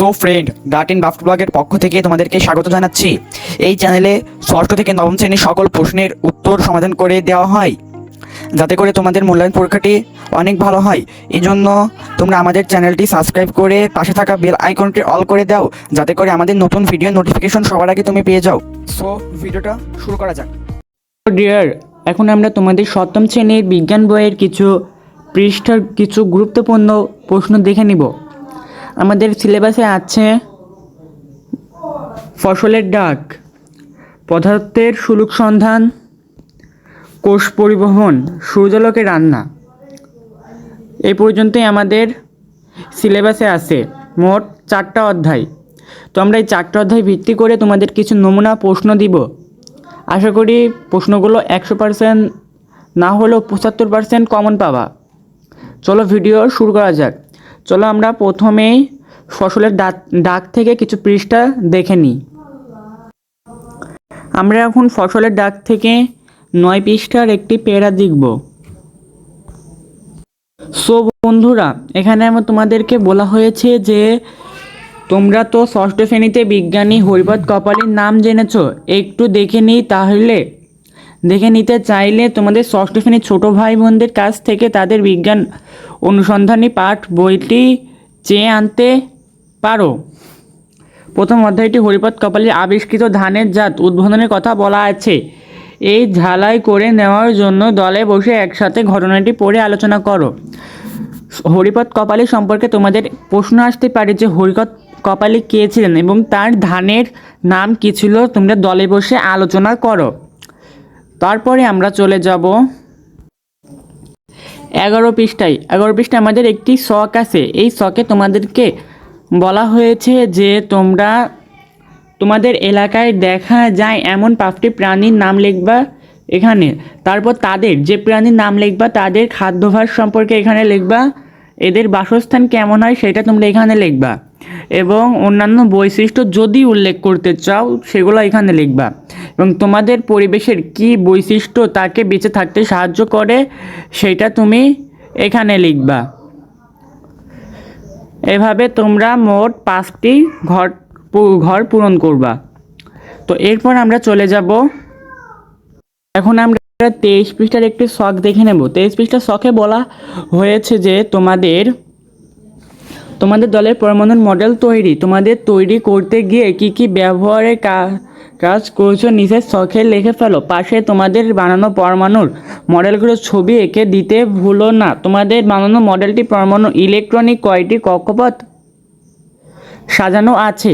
So friend গার্টেন বাফট ব্লগের পক্ষ থেকে তোমাদেরকে স্বাগত জানাচ্ছি। এই চ্যানেলে ষষ্ঠ থেকে নবম শ্রেণির সকল প্রশ্নের উত্তর সমাধান করে দেওয়া হয়। যাতে করে তোমাদের মূল্যায়ন পরীক্ষাটি অনেক ভালো হয়। এই জন্য তোমরা আমাদের চ্যানেলটি সাবস্ক্রাইব করে পাশে থাকা বেল আইকনটি অল করে দাও। যাতে করে আমাদের নতুন ভিডিও নোটিফিকেশন সবার আগে তুমি পেয়ে যাও। সো ভিডিওটা শুরু করা যাক। ডিয়ার এখন আমরা তোমাদের সপ্তম শ্রেণির বিজ্ঞান বইয়ের কিছু পৃষ্ঠার কিছু গুরুত্বপূর্ণ প্রশ্ন দেখে নিব। আমাদের সিলেবাসে আছে ফসলের ডাক, পদার্থের সুলুক সন্ধান, কোষ পরিবহন সূর্যালোকে রান্না। এই পর্যন্তই আমাদের সিলেবাসে আছে। মোট চারটা অধ্যায়। তো আমরা এই চারটা অধ্যায় ভিত্তি করে তোমাদের কিছু নমুনা প্রশ্ন দিব। আশা করি প্রশ্নগুলো একশো পার্সেন্ট না হলেও পঁচাত্তর পার্সেন্ট কমন পাবা। চলো ভিডিও শুরু করা যাক। চলো আমরা প্রথমেই ফসলের ডাক ডাক থেকে কিছু পৃষ্ঠা দেখে নিই। আমরা এখন ফসলের ডাক থেকে নয় পৃষ্ঠার একটি পেড়া দেখব। সো বন্ধুরা, এখানে আমার তোমাদেরকে বলা হয়েছে যে, তোমরা তো ষষ্ঠ শ্রেণীতে বিজ্ঞানী হরিপদ কপালের নাম জেনেছ, একটু দেখে নিই তাহলে। দেখে নিতে চাইলে তোমাদের ষষ্ঠ শ্রেণির ছোটো ভাই বোনদের কাছ থেকে তাদের বিজ্ঞান অনুসন্ধানী পাঠ বইটি চেয়ে আনতে পারো। প্রথম অধ্যায়টি হরিপদ কপালের আবিষ্কৃত ধানের জাত। উদ্বোধনের কথা বলা আছে। এই ঝালাই করে নেওয়ার জন্য দলে বসে একসাথে ঘটনাটি পড়ে আলোচনা করো। হরিপদ কপালী সম্পর্কে তোমাদের প্রশ্ন আসতে পারে যে হরিপদ কপালী কে ছিলেন এবং তার ধানের নাম কী ছিল? তোমরা দলে বসে আলোচনা করো। তারপরে আমরা চলে যাব এগারো পৃষ্ঠায়। এগারো পৃষ্ঠায় আমাদের একটি শখ আছে। এই শখে তোমাদেরকে বলা হয়েছে যে তোমরা তোমাদের এলাকায় দেখা যায় এমন পাঁচটি প্রাণীর নাম লিখবা এখানে। তারপর তাদের, যে প্রাণীর নাম লিখবা, তাদের খাদ্যাভ্যাস সম্পর্কে এখানে লিখবা। এদের বাসস্থান কেমন হয় সেটা তোমরা এখানে লিখবা। এবং অন্যান্য বৈশিষ্ট্য যদি উল্লেখ করতে চাও, সেগুলো এখানে লিখবা। এবং তোমাদের পরিবেশের কি বৈশিষ্ট্য তাকে বেঁচে থাকতে সাহায্য করে, সেটা তুমি এখানে লিখবা। এভাবে তোমরা মোট পাঁচটি ঘর ঘর পূরণ করবা। তো এরপর আমরা চলে যাব। এখন আমরা তেইশ পৃষ্ঠার একটি শখ দেখে নেব। তেইশ পৃষ্ঠার শখে বলা হয়েছে যে তোমাদের তোমাদের দলের পরমাণুর মডেল তৈরি। তোমাদের তৈরি করতে গিয়ে কি কি ব্যবহারের কাজ করছ নিজের শখে লিখে ফেলো। পাশে তোমাদের বানানো পরমাণুর মডেলগুলোর ছবি এঁকে দিতে ভুলো না। তোমাদের বানানো মডেলটি পরমাণু ইলেকট্রনিক কয়টি কক্ষপথ সাজানো আছে?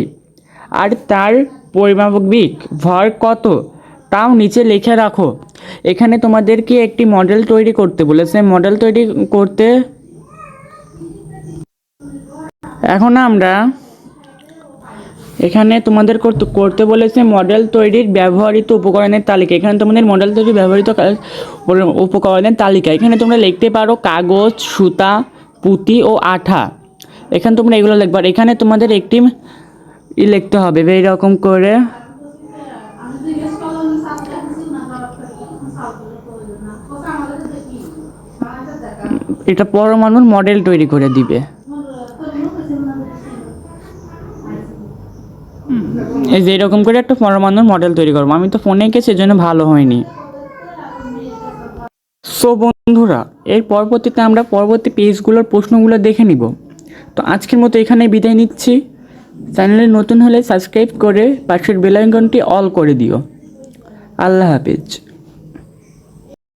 আর তার পরিমাপবিক ভর কত? তাও নিচে লিখে রাখো। এখানে তোমাদেরকে একটি মডেল তৈরি করতে বলেছে। মডেল তৈরি করতে এখন আমরা এখানে তোমাদের করতে বলেছে মডেল তৈরির ব্যবহৃত উপকরণের তালিকা। এখানে তোমাদের মডেল তৈরির ব্যবহৃত উপকরণের তালিকা। এখানে তোমরা লিখতে পারো কাগজ, সুতা, পুঁতি ও আঠা। এখানে তোমরা এগুলো লিখবে। আর এখানে তোমাদের একটি ই লিখতে হবে এইরকম করে। এটা পরমাণুর মডেল তৈরি করে দিবে। এই যে এরকম করে একটা পরমাণুর মডেল তৈরি করব। আমি তো ফোনে এঁকেছি সেজন্য ভালো হয়নি। সো বন্ধুরা, এর পরবর্তীতে আমরা পরবর্তী পেজগুলোর প্রশ্নগুলো দেখে নিব। তো আজকের মতো এখানে বিদায় নিচ্ছি। চ্যানেলে নতুন হলে সাবস্ক্রাইব করে পাশের বেলাইকনটি অল করে দিও। আল্লাহ হাফিজ।